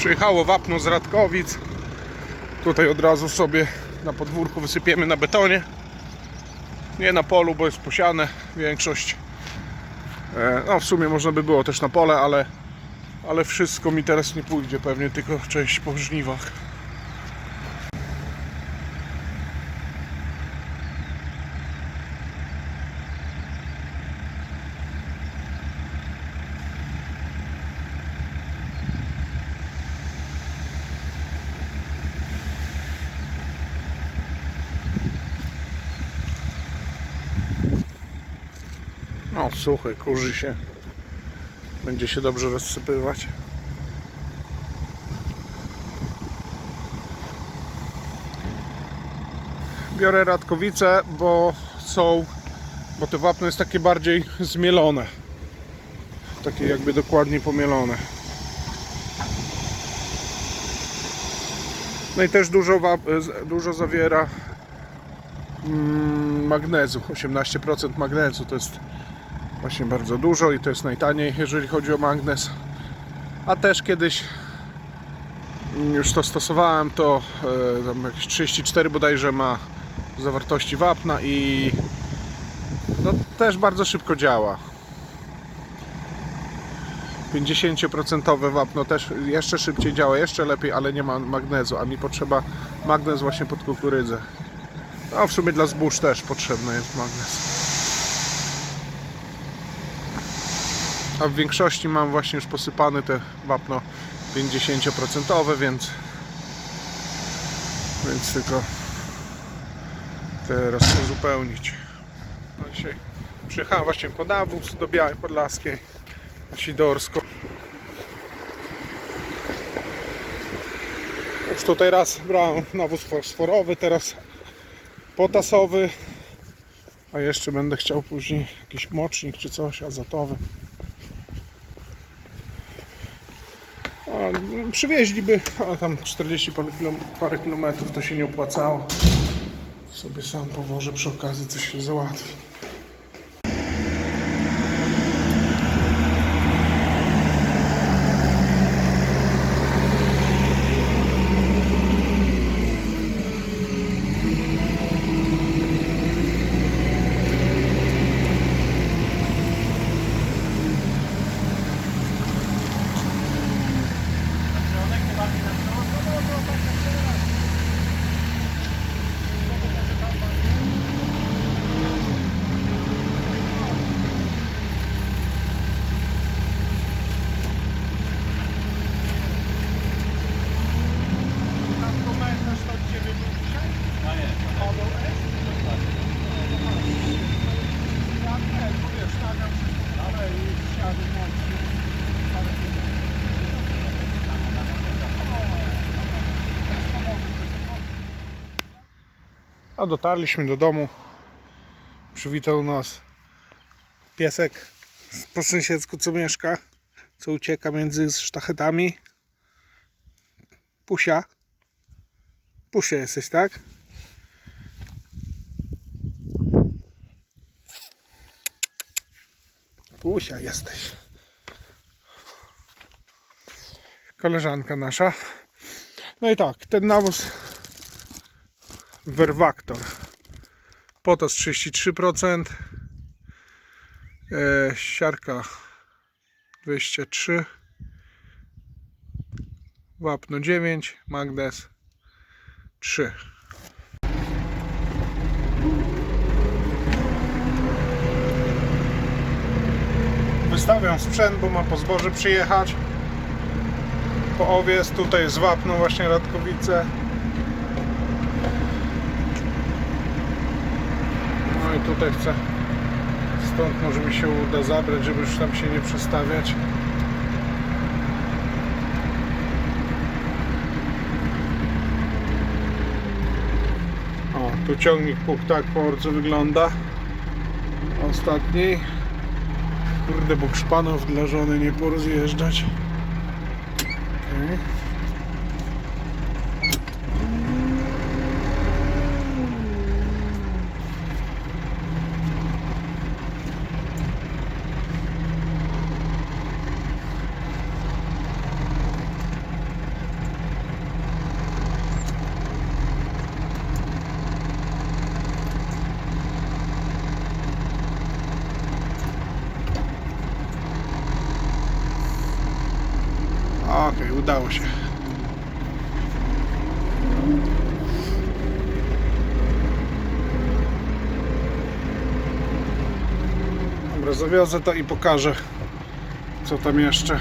Przyjechało wapno z Radkowic. Tutaj od razu sobie na podwórku wysypiemy na betonie. Nie na polu, bo jest posiane większość. E, No w sumie można by było też na pole, ale, ale wszystko mi teraz nie pójdzie. Pewnie tylko część po żniwach. No suchy, kurzy się. Będzie się dobrze rozsypywać. Biorę radkowice, bo są, bo to wapno jest takie bardziej zmielone. Takie jakby dokładnie pomielone. No i też dużo, dużo zawiera mm, magnezu. 18% magnezu to jest właśnie bardzo dużo i to jest najtaniej, jeżeli chodzi o magnez. A też kiedyś mm, już to stosowałem, to e, tam jakieś 34 bodajże ma zawartości wapna i no, też bardzo szybko działa. 50% wapno też jeszcze szybciej działa, jeszcze lepiej, ale nie ma magnezu, a mi potrzeba magnez właśnie pod kukurydzę. A w sumie dla zbóż też potrzebny jest magnez. A w większości mam właśnie już posypane te wapno 50%, więc więc tylko teraz uzupełnić. No dzisiaj przyjechałem właśnie po nawóz do Białej Podlaskiej na Sidorsko. Już tutaj raz brałem nawóz fosforowy, teraz potasowy, a jeszcze będę chciał później jakiś mocznik czy coś azotowy. A, no, przywieźliby, a tam 40 parę, kilom, parę kilometrów to się nie opłacało. Sobie sam powożę przy okazji coś się załatwi. Dotarliśmy do domu. Przywitał nas piesek po sąsiedzku, co mieszka, co ucieka między sztachetami. Pusia. Pusia jesteś, tak? Pusia jesteś. Koleżanka nasza. No i tak, ten nawóz Vervactor. Potas 33%. E, siarka 23. Wapno 9. Magnes 3. Wystawiam sprzęt, bo ma po zboże przyjechać. Po owiec, tutaj jest wapno właśnie Radkowice. Tutaj chcę stąd może mi się uda zabrać, żeby już tam się nie przestawiać. O, tu ciągnik puk tak bardzo wygląda. Ostatni. Kurde, bo szpanów dla żony nie porozjeżdżać. Okej. Okej, udało się. Dobra, zawiozę to i pokażę co tam jeszcze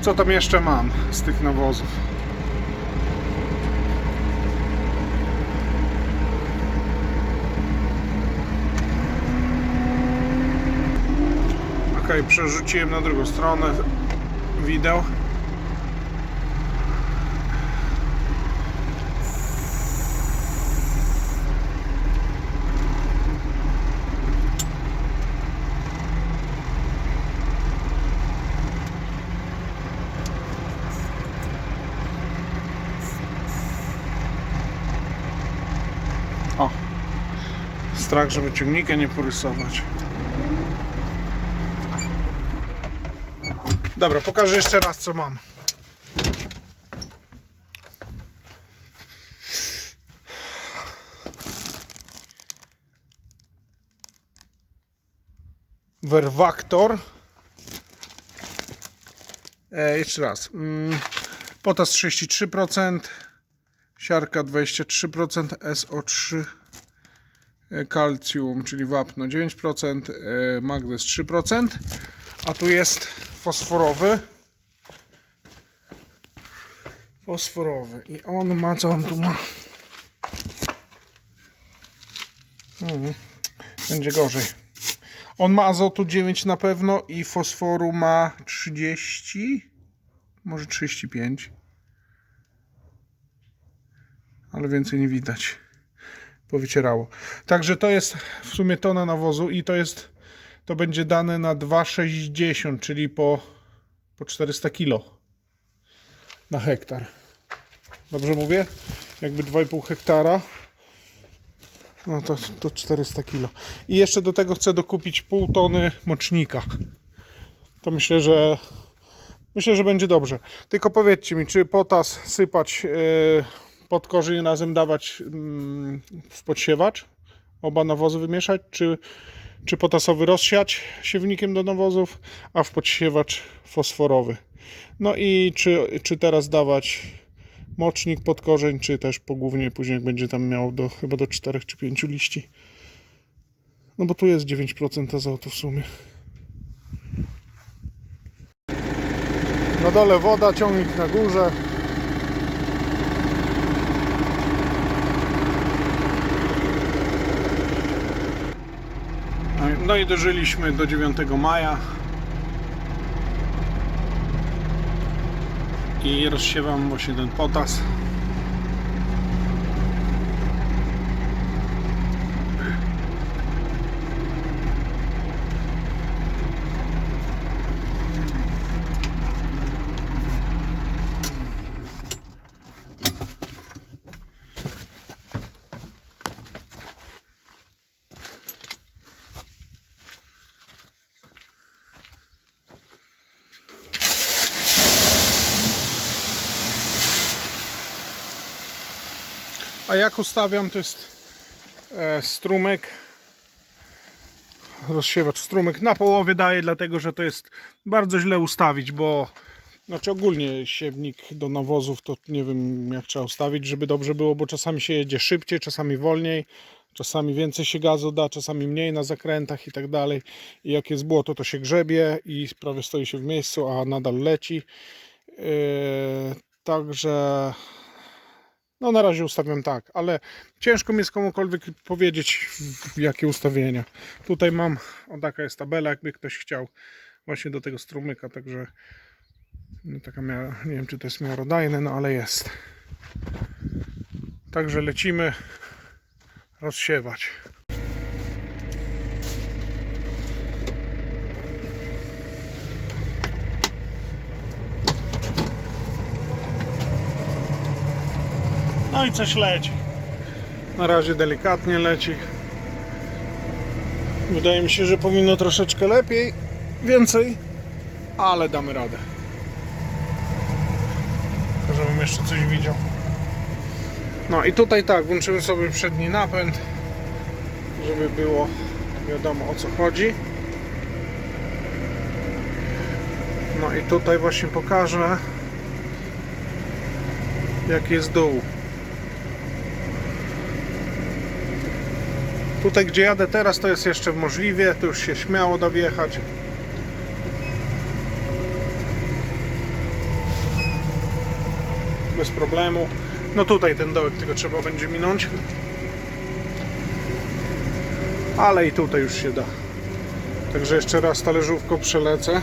co tam jeszcze mam z tych nawozów. Ok, przerzuciłem na drugą stronę wideo. Strach, żeby ciągnika nie porysować. Dobra, pokażę jeszcze raz co mam. Werwaktor. E, jeszcze raz. Mm, potas 33%, siarka 23%, SO3 e, kalcium, czyli wapno 9%, e, magnez 3%, a tu jest fosforowy. Fosforowy. I on ma, co on tu ma? Mhm. Będzie gorzej. On ma azotu 9 na pewno i fosforu ma 30, może 35. Ale więcej nie widać. Powycierało. Także to jest w sumie tona nawozu i to jest to będzie dane na 2,60, czyli po, po 400 kg na hektar. Dobrze mówię? Jakby 2,5 hektara. No to, to 400 kg. I jeszcze do tego chcę dokupić pół tony mocznika. To myślę, że myślę, że będzie dobrze. Tylko powiedzcie mi, czy potas sypać yy, pod korzeń razem dawać yy, w podsiewacz? Oba nawozy wymieszać, czy czy potasowy rozsiać siewnikiem do nawozów, a w podsiewacz fosforowy. No i czy, czy teraz dawać mocznik pod korzeń, czy też pogłównie później jak będzie tam miał do, chyba do 4 czy 5 liści. No bo tu jest 9% azotu w sumie. Na dole woda, ciągnik na górze. No i dożyliśmy do 9 maja. I rozsiewam właśnie ten potas. A jak ustawiam, to jest e, strumyk, rozsiewacz strumyk na połowie daje, dlatego że to jest bardzo źle ustawić, bo znaczy ogólnie siewnik do nawozów to nie wiem jak trzeba ustawić, żeby dobrze było, bo czasami się jedzie szybciej, czasami wolniej, czasami więcej się gazu da, czasami mniej na zakrętach i tak dalej. I jak jest błoto, to się grzebie i prawie stoi się w miejscu, a nadal leci. Yy, także no na razie ustawiam tak, ale ciężko mi jest komukolwiek powiedzieć jakie ustawienia. Tutaj mam, o taka jest tabela, jakby ktoś chciał właśnie do tego strumyka, także no, taka miała, nie wiem czy to jest miarodajne, no ale jest. Także lecimy rozsiewać. No i coś leci. Na razie delikatnie leci. Wydaje mi się, że powinno troszeczkę lepiej, więcej, ale damy radę. Żebym jeszcze coś widział. No i tutaj tak, włączymy sobie przedni napęd, żeby było wiadomo o co chodzi. No i tutaj właśnie pokażę jak jest dół. Tutaj gdzie jadę teraz to jest jeszcze możliwie, to już się śmiało da wjechać. Bez problemu. No tutaj ten dołek tylko trzeba będzie minąć. Ale i tutaj już się da. Także jeszcze raz talerzówką przelecę.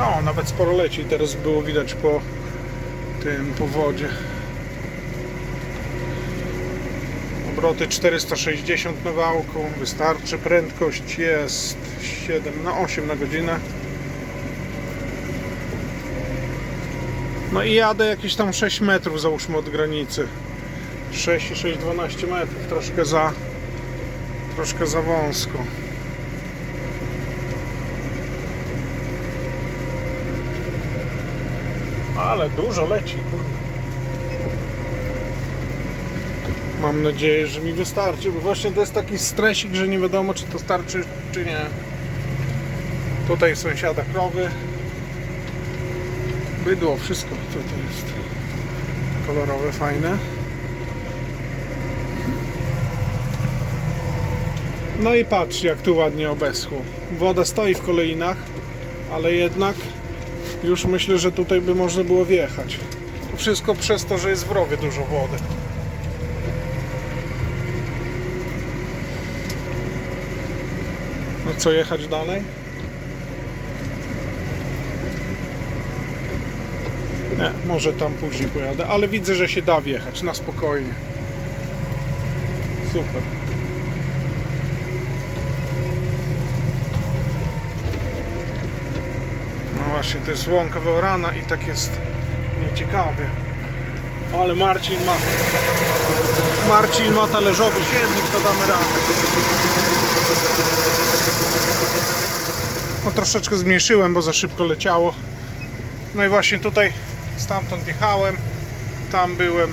O, nawet sporo leci. Teraz było widać po tym powodzie. Obroty 460 na wałku. Wystarczy. Prędkość jest 7 na 8 na godzinę. No i jadę jakieś tam 6 metrów załóżmy od granicy. 6 i 6, 12 metrów. Troszkę za troszkę za wąsko. Ale dużo leci. Mam nadzieję, że mi wystarczy, bo właśnie to jest taki stresik, że nie wiadomo czy to starczy, czy nie. Tutaj sąsiada krowy. Bydło, wszystko to, to jest kolorowe, fajne. No i patrz jak tu ładnie obeschło. Woda stoi w kolejnach, ale jednak już myślę, że tutaj by można było wjechać. To wszystko przez to, że jest w rowie dużo wody. No co, jechać dalej? Nie, może tam później pojadę, ale widzę, że się da wjechać na spokojnie. Super. No właśnie, to jest łąka wyorana i tak jest nieciekawie. Ale Marcin ma Marcin ma talerzowy siewnik, to damy radę. No troszeczkę zmniejszyłem, bo za szybko leciało. No i właśnie tutaj stamtąd jechałem, tam byłem,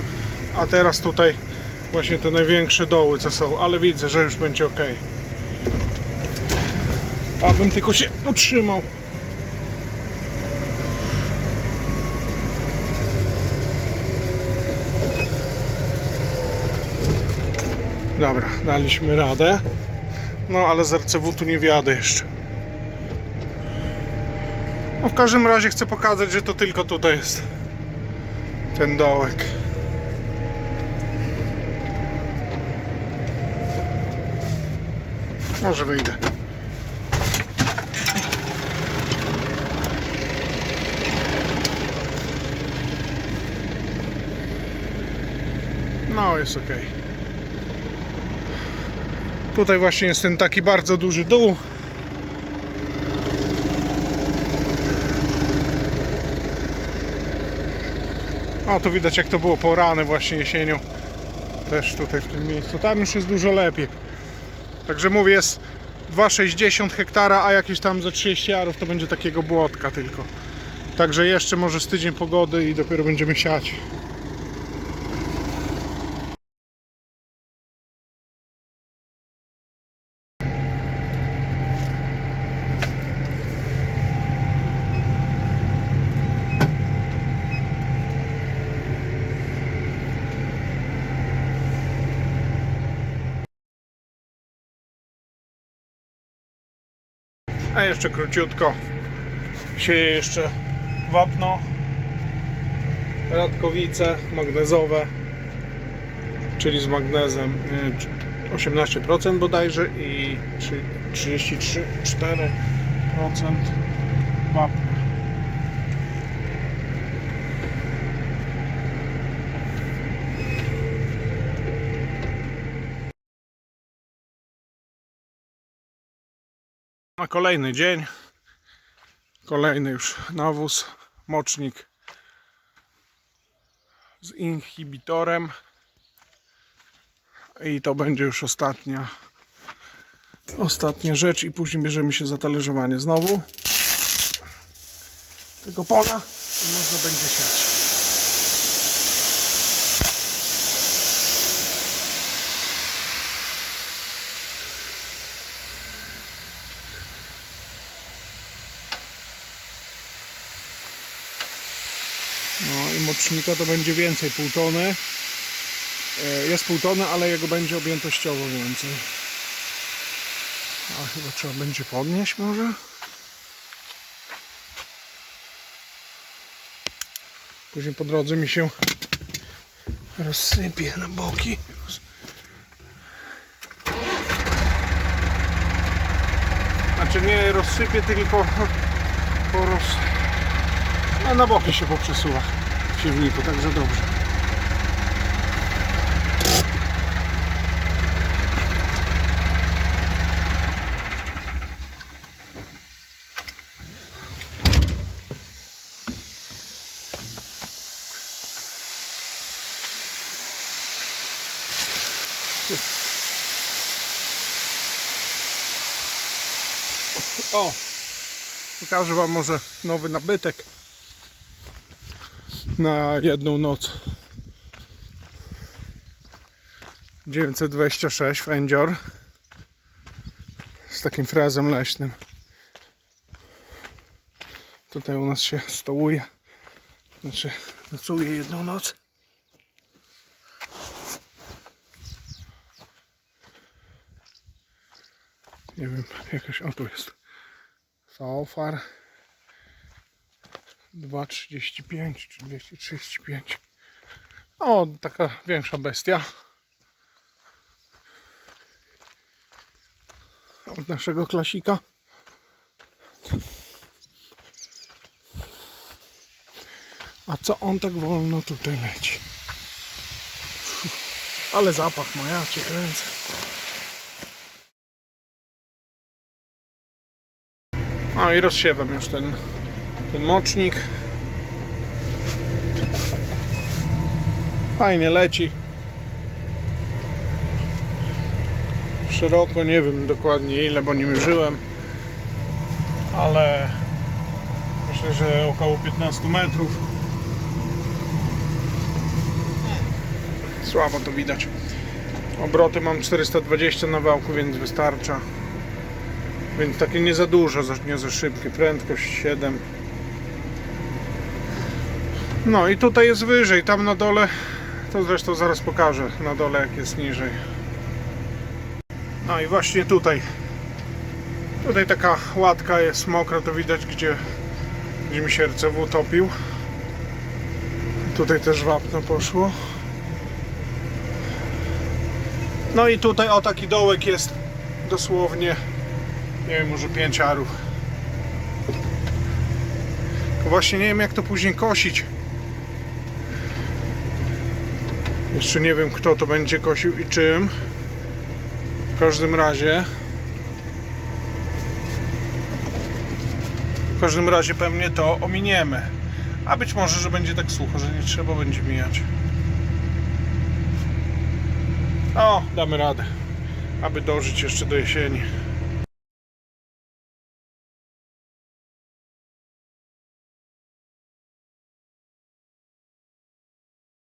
a teraz tutaj właśnie te największe doły co są, ale widzę, że już będzie ok. Abym tylko się utrzymał. Dobra, daliśmy radę. No ale z RCW tu nie wjadę jeszcze. No w każdym razie chcę pokazać, że to tylko tutaj jest ten dołek. Może wyjdę. No, jest ok. Tutaj właśnie jest ten taki bardzo duży dół. O, tu widać jak to było porane właśnie jesienią. Też tutaj w tym miejscu. Tam już jest dużo lepiej. Także mówię, jest 2,60 hektara, a jakieś tam za 30 arów to będzie takiego błotka tylko. Także jeszcze może z tydzień pogody i dopiero będziemy siać. A jeszcze króciutko sieję jeszcze wapno, radkowice magnezowe, czyli z magnezem y, 18% bodajże i 33-4% wapna. Na kolejny dzień. Kolejny już nawóz, mocznik z inhibitorem. I to będzie już ostatnia ostatnia rzecz i później bierzemy się za talerzowanie znowu tego pola można będzie siać. No i mocznika to będzie więcej, pół tony. E, Jest pół tony, ale jego będzie objętościowo więcej. A chyba trzeba będzie podnieść może? Później po drodze mi się rozsypie na boki. Znaczy nie rozsypie, tylko po roz... A na boki się poprzesuwa w siewniku, także dobrze. O! Pokażę Wam może nowy nabytek na jedną noc. 926 Fędzior z takim frezem leśnym. Tutaj u nas się stołuje. Znaczy, nocuje jedną noc. Nie wiem, jakaś, o tu jest. Faofar 2,35 czy 235. O, taka większa bestia. Od naszego klasika. A co on tak wolno tutaj leci? Ale zapach ma, ja cię kręcę. No i rozsiewam już ten, ten mocznik. Fajnie leci. Szeroko, nie wiem dokładnie ile, bo nie mierzyłem. Ale myślę, że około 15 metrów. Słabo to widać. Obroty mam 420 na wałku, więc wystarcza. Więc takie nie za dużo, nie za szybkie. Prędkość 7. No i tutaj jest wyżej, tam na dole, to zresztą zaraz pokażę, na dole jak jest niżej. No i właśnie tutaj, tutaj taka łatka jest mokra, to widać gdzie, gdzie mi się RCW utopił. Tutaj też wapno poszło. No i tutaj o taki dołek jest dosłownie nie wiem, może 5 arów. Właśnie nie wiem jak to później kosić. Jeszcze nie wiem kto to będzie kosił i czym. W każdym razie w każdym razie pewnie to ominiemy. A być może, że będzie tak sucho, że nie trzeba będzie mijać. O, damy radę. Aby dożyć jeszcze do jesieni.